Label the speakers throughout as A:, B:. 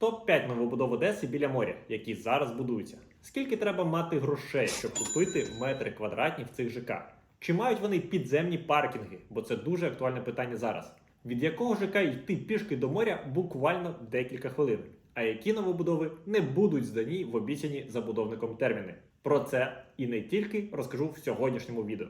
A: Топ-5 новобудов Одеси біля моря, які зараз будуються. Скільки треба мати грошей, щоб купити метри квадратні в цих ЖК? Чи мають вони підземні паркінги? Бо це дуже актуальне питання зараз. Від якого ЖК йти пішки до моря буквально декілька хвилин? А які новобудови не будуть здані в обіцяні забудовником терміни? Про це і не тільки розкажу в сьогоднішньому відео.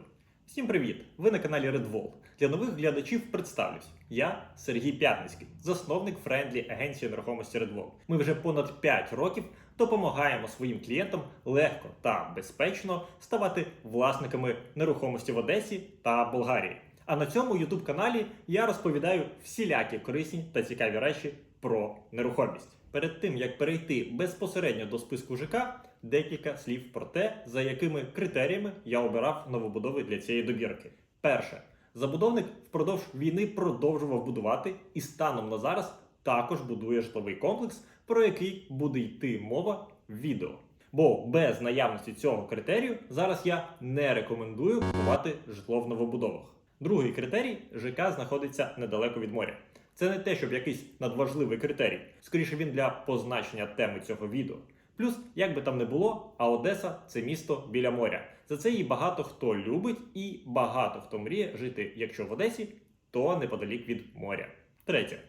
A: Всім привіт! Ви на каналі Redwall. Для нових глядачів представлюсь. Я Сергій П'ятницький, засновник френдлі агенції нерухомості Redwall. Ми вже понад 5 років допомагаємо своїм клієнтам легко та безпечно ставати власниками нерухомості в Одесі та Болгарії. А на цьому youtube каналі я розповідаю всілякі корисні та цікаві речі про нерухомість. Перед тим як перейти безпосередньо до списку ЖК, декілька слів про те, за якими критеріями я обирав новобудови для цієї добірки. Перше, забудовник впродовж війни продовжував будувати і станом на зараз також будує житловий комплекс, про який буде йти мова в відео. Бо без наявності цього критерію зараз я не рекомендую купувати житло в новобудовах. Другий критерій ЖК знаходиться недалеко від моря. Це не те, щоб якийсь надважливий критерій. Скоріше він для позначення теми цього відео. Плюс, як би там не було, а Одеса це місто біля моря. За це її багато хто любить і багато хто мріє жити, якщо в Одесі, то неподалік від моря. Третє.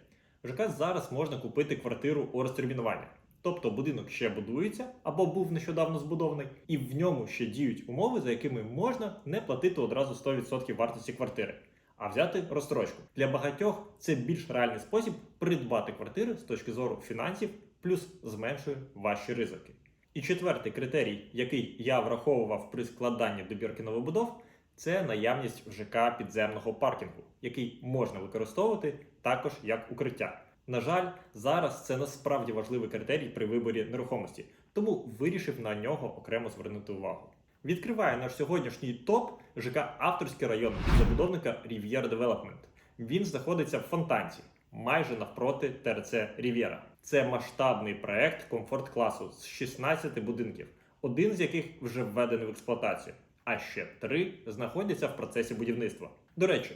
A: В ЖК зараз можна купити квартиру у розтермінування. Тобто будинок ще будується або був нещодавно збудований, і в ньому ще діють умови, за якими можна не платити одразу 100% вартості квартири, а взяти розстрочку. Для багатьох це більш реальний спосіб придбати квартири з точки зору фінансів, плюс зменшує ваші ризики. І четвертий критерій, який я враховував при складанні добірки новобудов, це наявність в ЖК підземного паркінгу, який можна використовувати також як укриття. На жаль, зараз це насправді важливий критерій при виборі нерухомості, тому вирішив на нього окремо звернути увагу. Відкриває наш сьогоднішній топ ЖК Авторський район забудовника Riviera Development. Він знаходиться в Фонтанці, майже навпроти ТРЦ Рів'єра. Це масштабний проект комфорт класу з 16 будинків, один з яких вже введений в експлуатацію, а ще три знаходяться в процесі будівництва. До речі,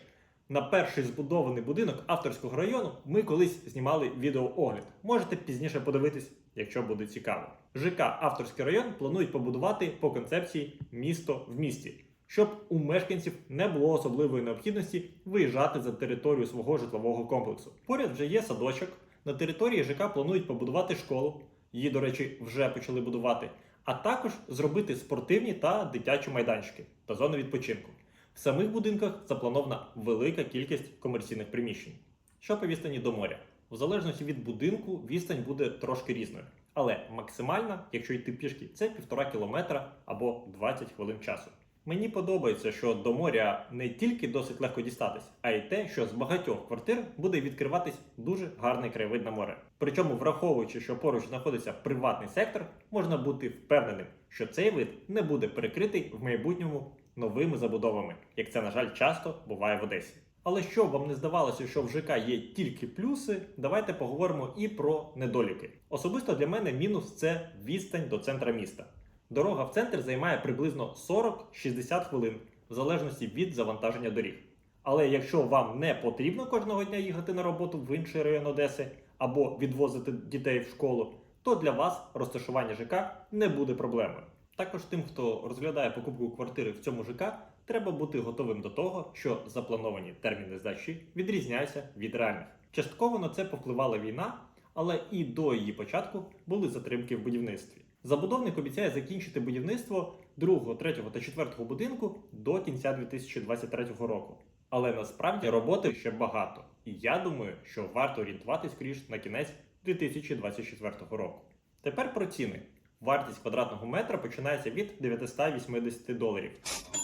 A: на перший збудований будинок авторського району ми колись знімали відеоогляд. Можете пізніше подивитись, якщо буде цікаво. ЖК Авторський район планують побудувати по концепції місто в місті, щоб у мешканців не було особливої необхідності виїжджати за територію свого житлового комплексу. Поряд вже є садочок. На території ЖК планують побудувати школу. Її, до речі, вже почали будувати, а також зробити спортивні та дитячі майданчики та зони відпочинку. В самих будинках запланована велика кількість комерційних приміщень. Що по відстані до моря? В залежності від будинку відстань буде трошки різною. Але максимальна, якщо йти пішки, це півтора кілометра або 20 хвилин часу. Мені подобається, що до моря не тільки досить легко дістатись, а й те, що з багатьох квартир буде відкриватись дуже гарний краєвид на море. Причому, враховуючи, що поруч знаходиться приватний сектор, можна бути впевненим, що цей вид не буде перекритий в майбутньому новими забудовами, як це, на жаль, часто буває в Одесі. Але щоб вам не здавалося, що в ЖК є тільки плюси, давайте поговоримо і про недоліки. Особисто для мене мінус це відстань до центра міста. Дорога в центр займає приблизно 40-60 хвилин, в залежності від завантаження доріг. Але якщо вам не потрібно кожного дня їхати на роботу в інший район Одеси або відвозити дітей в школу, то для вас розташування ЖК не буде проблемою. Також тим, хто розглядає покупку квартири в цьому ЖК, треба бути готовим до того, що заплановані терміни здачі відрізняються від реальних. Частково на це повпливала війна, але і до її початку були затримки в будівництві. Забудовник обіцяє закінчити будівництво другого, третього та четвертого будинку до кінця 2023 року. Але насправді роботи ще багато, і я думаю, що варто орієнтуватись скоріш на кінець 2024 року. Тепер про ціни. Вартість квадратного метра починається від 980 доларів.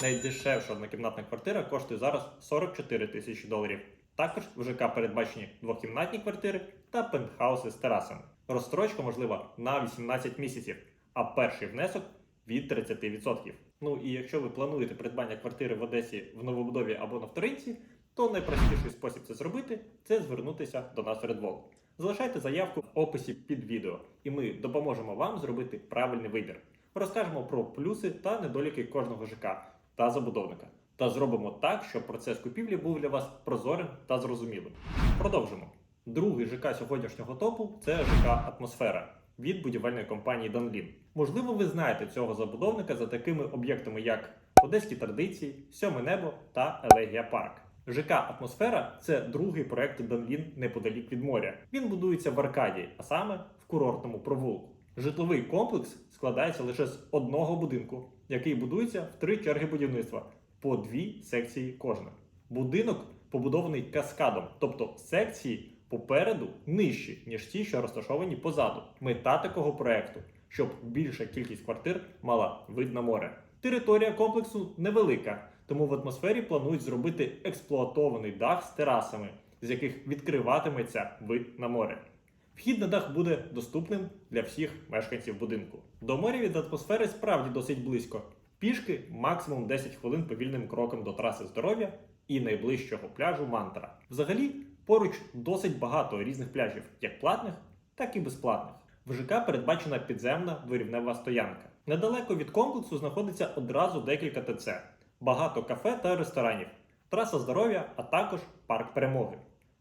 A: Найдешевша однокімнатна квартира коштує зараз 44 тисячі доларів. Також в ЖК передбачені двохкімнатні квартири та пентхауси з терасами. Розстрочка можлива на 18 місяців, а перший внесок від 30%. Ну і якщо ви плануєте придбання квартири в Одесі в новобудові або на вторинці, то найпростіший спосіб це зробити це звернутися до нас в Redwall. Залишайте заявку в описі під відео, і ми допоможемо вам зробити правильний вибір. Розкажемо про плюси та недоліки кожного ЖК та забудовника. Та зробимо так, щоб процес купівлі був для вас прозорим та зрозумілим. Продовжимо. Другий ЖК сьогоднішнього топу це ЖК Атмосфера від будівельної компанії Данлін. Можливо, ви знаєте цього забудовника за такими об'єктами, як Одеські традиції, Сьоме небо та Елегія Парк. ЖК Атмосфера це другий проект Данлін неподалік від моря. Він будується в Аркадії, а саме в курортному провулку. Житловий комплекс складається лише з одного будинку, який будується в три черги будівництва по дві секції кожна. Будинок побудований каскадом, тобто секції попереду нижчі, ніж ті, що розташовані позаду. Мета такого проекту, щоб більша кількість квартир мала вид на море. Територія комплексу невелика, тому в атмосфері планують зробити експлуатований дах з терасами, з яких відкриватиметься вид на море. Вхід на дах буде доступним для всіх мешканців будинку. До моря від атмосфери справді досить близько. Пішки максимум 10 хвилин повільним кроком до траси здоров'я і найближчого пляжу Мантра. Взагалі, поруч досить багато різних пляжів, як платних, так і безплатних. В ЖК передбачена підземна дворівнева стоянка. Недалеко від комплексу знаходиться одразу декілька ТЦ, багато кафе та ресторанів, траса здоров'я, а також парк перемоги.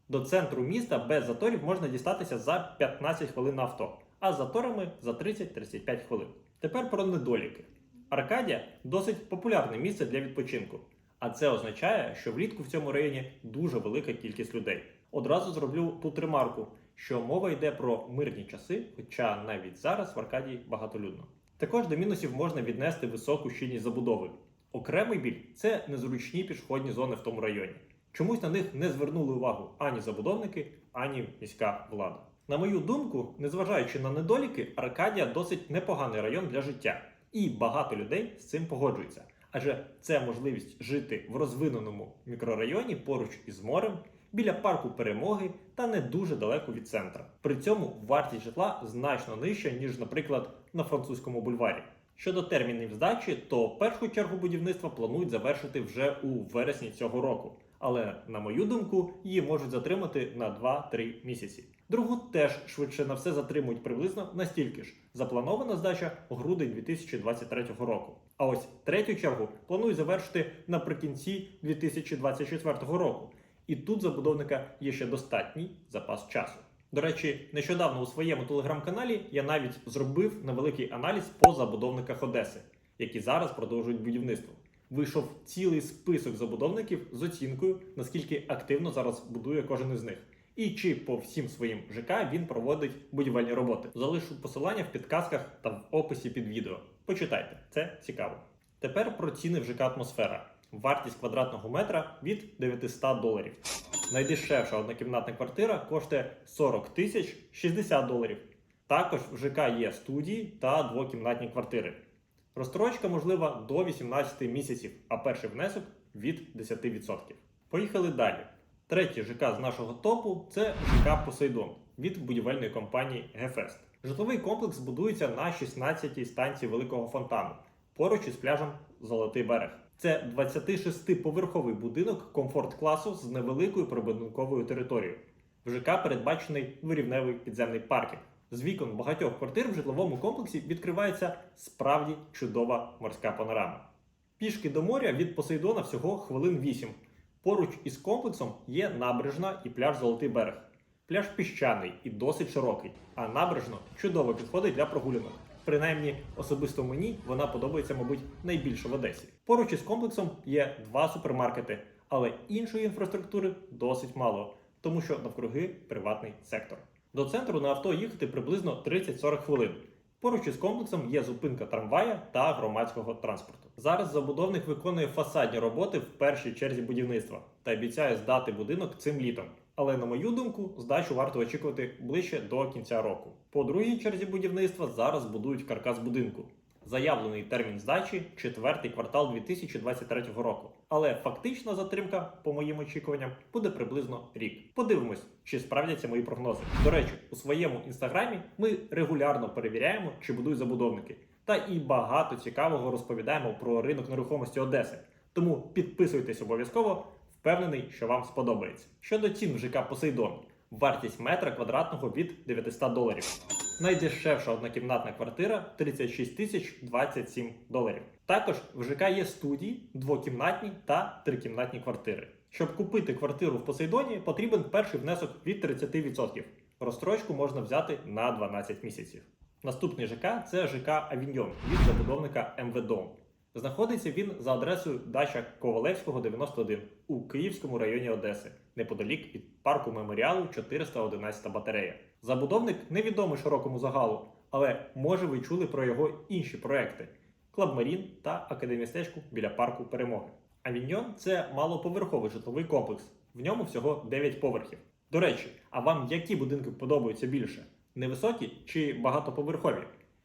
A: До центру міста без заторів можна дістатися за 15 хвилин на авто, а з заторами за 30-35 хвилин. Тепер про недоліки. Аркадія досить популярне місце для відпочинку, а це означає, що влітку в цьому районі дуже велика кількість людей. Одразу зроблю тут ремарку, що мова йде про мирні часи, хоча навіть зараз в Аркадії багатолюдно. Також до мінусів можна віднести високу щільність забудови. Окремий біль це незручні пішохідні зони в тому районі. Чомусь на них не звернули увагу ані забудовники, ані міська влада. На мою думку, незважаючи на недоліки, Аркадія досить непоганий район для життя, і багато людей з цим погоджуються. Адже це можливість жити в розвиненому мікрорайоні поруч із морем, біля парку перемоги та не дуже далеко від центра. При цьому вартість житла значно нижча, ніж, наприклад, на французькому бульварі. Щодо термінів здачі, то першу чергу будівництва планують завершити вже у вересні цього року. Але, на мою думку, її можуть затримати на 2-3 місяці. Другу теж швидше на все затримують приблизно настільки ж. Запланована здача грудень 2023 року. А ось третю чергу планують завершити наприкінці 2024 року. І тут забудовника є ще достатній запас часу. До речі, нещодавно у своєму телеграм-каналі я навіть зробив невеликий аналіз по забудовниках Одеси, які зараз продовжують будівництво. Вийшов цілий список забудовників з оцінкою, наскільки активно зараз будує кожен із них, і чи по всім своїм ЖК він проводить будівельні роботи. Залишу посилання в підказках та в описі під відео. Почитайте, це цікаво. Тепер про ціни в ЖК Атмосфера. Вартість квадратного метра від 900 доларів. Найдешевша однокімнатна квартира коштує 40 тисяч 60 доларів. Також в ЖК є студії та двокімнатні квартири. Розстрочка можлива до 18 місяців, а перший внесок від 10%. Поїхали далі. Третій ЖК з нашого топу це ЖК Посейдон від будівельної компанії Гефест. Житловий комплекс будується на 16-й станції Великого фонтану поруч із пляжем Золотий берег. Це 26-поверховий будинок комфорт-класу з невеликою прибудинковою територією. В ЖК передбачений дворівневий підземний паркінг. З вікон багатьох квартир в житловому комплексі відкривається справді чудова морська панорама. Пішки до моря від Посейдона всього хвилин 8. Поруч із комплексом є набережна і пляж Золотий берег. Пляж піщаний і досить широкий, а набережно чудово підходить для прогулянок. Принаймні, особисто мені вона подобається, мабуть, найбільше в Одесі. Поруч із комплексом є два супермаркети, але іншої інфраструктури досить мало, тому що навкруги приватний сектор. До центру на авто їхати приблизно 30-40 хвилин. Поруч із комплексом є зупинка трамвая та громадського транспорту. Зараз забудовник виконує фасадні роботи в першій черзі будівництва та обіцяє здати будинок цим літом. Але на мою думку, здачу варто очікувати ближче до кінця року. По другій черзі будівництва зараз будують каркас будинку. Заявлений термін здачі четвертий квартал 2023 року. Але фактична затримка, по моїм очікуванням, буде приблизно рік. Подивимось, чи справдяться мої прогнози. До речі, у своєму інстаграмі ми регулярно перевіряємо, чи будують забудовники, та і багато цікавого розповідаємо про ринок нерухомості Одеси. Тому підписуйтесь обов'язково. Впевнений, що вам сподобається. Щодо цін в ЖК Посейдон, вартість метра квадратного від 900 доларів. Найдешевша однокімнатна квартира 36 тисяч 27 доларів. Також в ЖК є студії, двокімнатні та трикімнатні квартири. Щоб купити квартиру в Посейдоні, потрібен перший внесок від 30%. Розстрочку можна взяти на 12 місяців. Наступний ЖК це ЖК Авіньйон від забудовника МВДОМ. Знаходиться він за адресою Дача Ковалевського, 91 у Київському районі Одеси, неподалік від парку меморіалу 411 батарея. Забудовник невідомий широкому загалу, але може ви чули про його інші проекти: Клаб Марін та Академістечку біля парку Перемоги. Авіньйон це малоповерховий житловий комплекс. В ньому всього 9 поверхів. До речі, а вам які будинки подобаються більше? Невисокі чи багатоповерхові?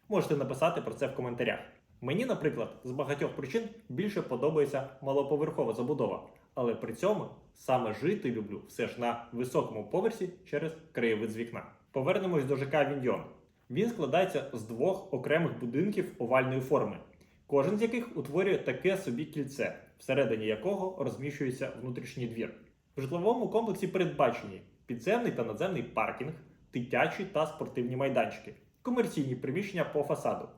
A: Можете написати про це в коментарях. Мені, наприклад, з багатьох причин більше подобається малоповерхова забудова, але при цьому саме жити люблю все ж на високому поверсі через краєвид з вікна. Повернемось до ЖК Віньйон. Він складається з двох окремих будинків овальної форми, кожен з яких утворює таке собі кільце, всередині якого розміщується внутрішній двір. В житловому комплексі передбачені підземний та надземний паркінг, дитячі та спортивні майданчики, комерційні приміщення по фасаду.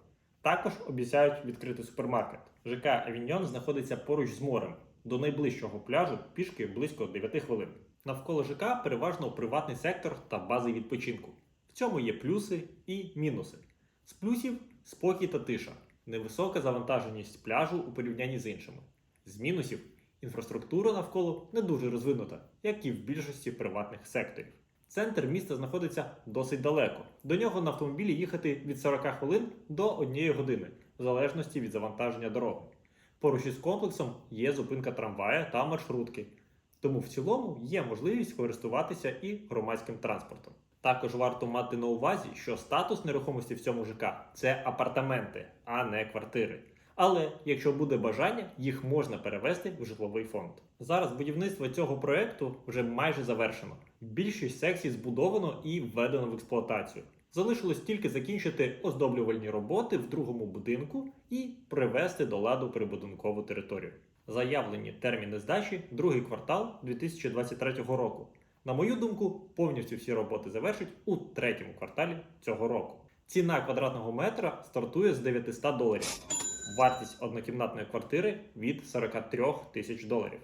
A: Також обіцяють відкрити супермаркет. ЖК Авіньйон знаходиться поруч з морем. До найближчого пляжу пішки близько 9 хвилин. Навколо ЖК переважно приватний сектор та бази відпочинку. В цьому є плюси і мінуси. З плюсів спокій та тиша, невисока завантаженість пляжу у порівнянні з іншими. З мінусів інфраструктура навколо не дуже розвинута, як і в більшості приватних секторів. Центр міста знаходиться досить далеко. До нього на автомобілі їхати від 40 хвилин до 1 години, в залежності від завантаження дороги. Поруч із комплексом є зупинка трамвая та маршрутки, тому в цілому є можливість користуватися і громадським транспортом. Також варто мати на увазі, що статус нерухомості в цьому ЖК це апартаменти, а не квартири. Але якщо буде бажання, їх можна перевести в житловий фонд. Зараз будівництво цього проекту вже майже завершено. Більшість секцій збудовано і введено в експлуатацію. Залишилось тільки закінчити оздоблювальні роботи в другому будинку і привести до ладу прибудинкову територію. Заявлені терміни здачі другий квартал 2023 року. На мою думку, повністю всі роботи завершать у третьому кварталі цього року. Ціна квадратного метра стартує з 900 доларів. Вартість однокімнатної квартири від 43 тисяч доларів.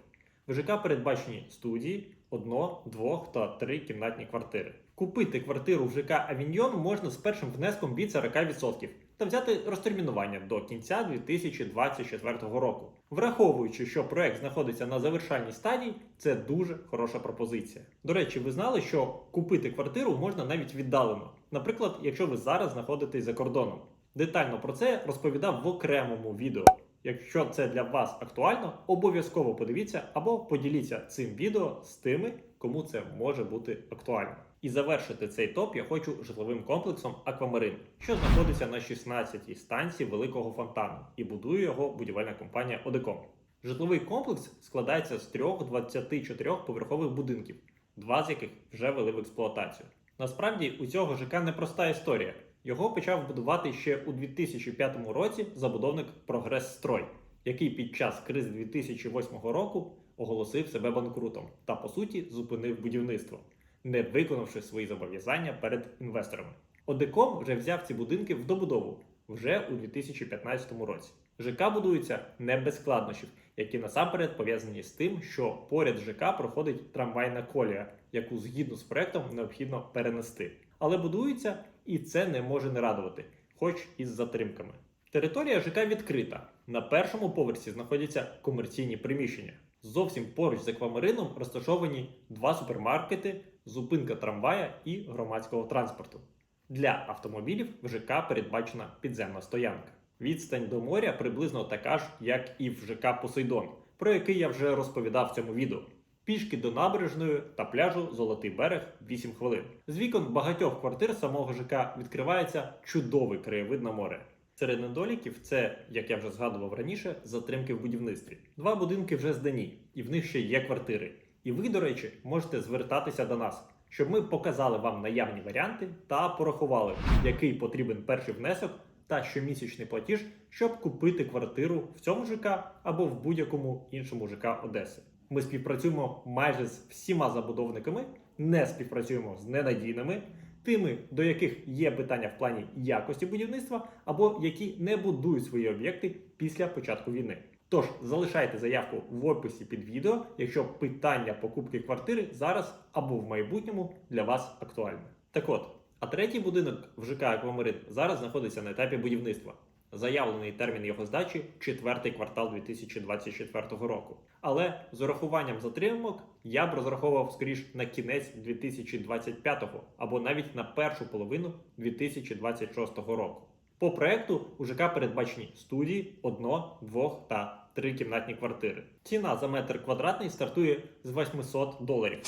A: В ЖК передбачені студії, одно, двох та три кімнатні квартири. Купити квартиру в ЖК Авіньйон можна з першим внеском від 40% та взяти розтермінування до кінця 2024 року. Враховуючи, що проект знаходиться на завершальній стадії, це дуже хороша пропозиція. До речі, ви знали, що купити квартиру можна навіть віддалено. Наприклад, якщо ви зараз знаходитесь за кордоном. Детально про це розповідав в окремому відео. Якщо це для вас актуально, обов'язково подивіться або поділіться цим відео з тими, кому це може бути актуально. І завершити цей топ я хочу житловим комплексом Аквамарин, що знаходиться на 16-й станції Великого фонтану, і будує його будівельна компанія Одеком. Житловий комплекс складається з трьох 24-поверхових будинків, два з яких вже вели в експлуатацію. Насправді у цього ЖК непроста історія. Його почав будувати ще у 2005 році забудовник Прогрес Строй, який під час кризи 2008 року оголосив себе банкрутом та по суті зупинив будівництво, не виконавши свої зобов'язання перед інвесторами. Одеком вже взяв ці будинки в добудову вже у 2015 році. ЖК будується не без складнощів, які насамперед пов'язані з тим, що поряд ЖК проходить трамвайна колія, яку згідно з проектом необхідно перенести. Але будується і це не може не радувати, хоч із затримками. Територія ЖК відкрита. На першому поверсі знаходяться комерційні приміщення. Зовсім поруч з аквамарином розташовані два супермаркети, зупинка трамвая і громадського транспорту. Для автомобілів в ЖК передбачена підземна стоянка. Відстань до моря приблизно така ж, як і в ЖК Посейдон, про який я вже розповідав в цьому відео. Пішки до набережної та пляжу Золотий берег 8 хвилин. З вікон багатьох квартир самого ЖК відкривається чудовий краєвид на море. Серед недоліків це, як я вже згадував раніше, затримки в будівництві. Два будинки вже здані, і в них ще є квартири. І ви, до речі, можете звертатися до нас, щоб ми показали вам наявні варіанти та порахували, який потрібен перший внесок та щомісячний платіж, щоб купити квартиру в цьому ЖК або в будь-якому іншому ЖК Одеси. Ми співпрацюємо майже з всіма забудовниками, не співпрацюємо з ненадійними, тими, до яких є питання в плані якості будівництва, або які не будують свої об'єкти після початку війни. Тож залишайте заявку в описі під відео, якщо питання покупки квартири зараз або в майбутньому для вас актуальне. Так от, а третій будинок в ЖК Аквамарин зараз знаходиться на етапі будівництва. Заявлений термін його здачі четвертий квартал 2024 року. Але з урахуванням затримок я б розраховував скоріш на кінець 2025 або навіть на першу половину 2026 року. По проекту у ЖК передбачені студії, одно, двох та трикімнатні квартири. Ціна за метр квадратний стартує з 800 доларів.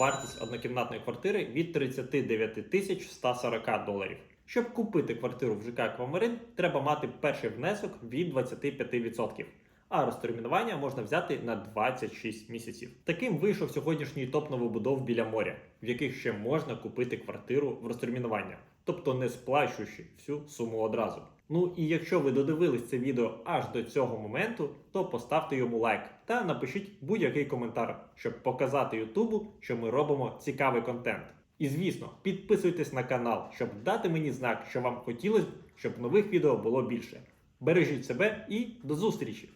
A: Вартість однокімнатної квартири від 39 тисяч 140 доларів. Щоб купити квартиру в ЖК Аквамарин, треба мати перший внесок від 25%. А розтермінування можна взяти на 26 місяців. Таким вийшов сьогоднішній топ новобудов біля моря, в яких ще можна купити квартиру в розтермінування, тобто не сплачуючи всю суму одразу. Ну і якщо ви додивились це відео аж до цього моменту, то поставте йому лайк та напишіть будь-який коментар, щоб показати Ютубу, що ми робимо цікавий контент. І звісно, підписуйтесь на канал, щоб дати мені знак, що вам хотілося щоб нових відео було більше. Бережіть себе і до зустрічі!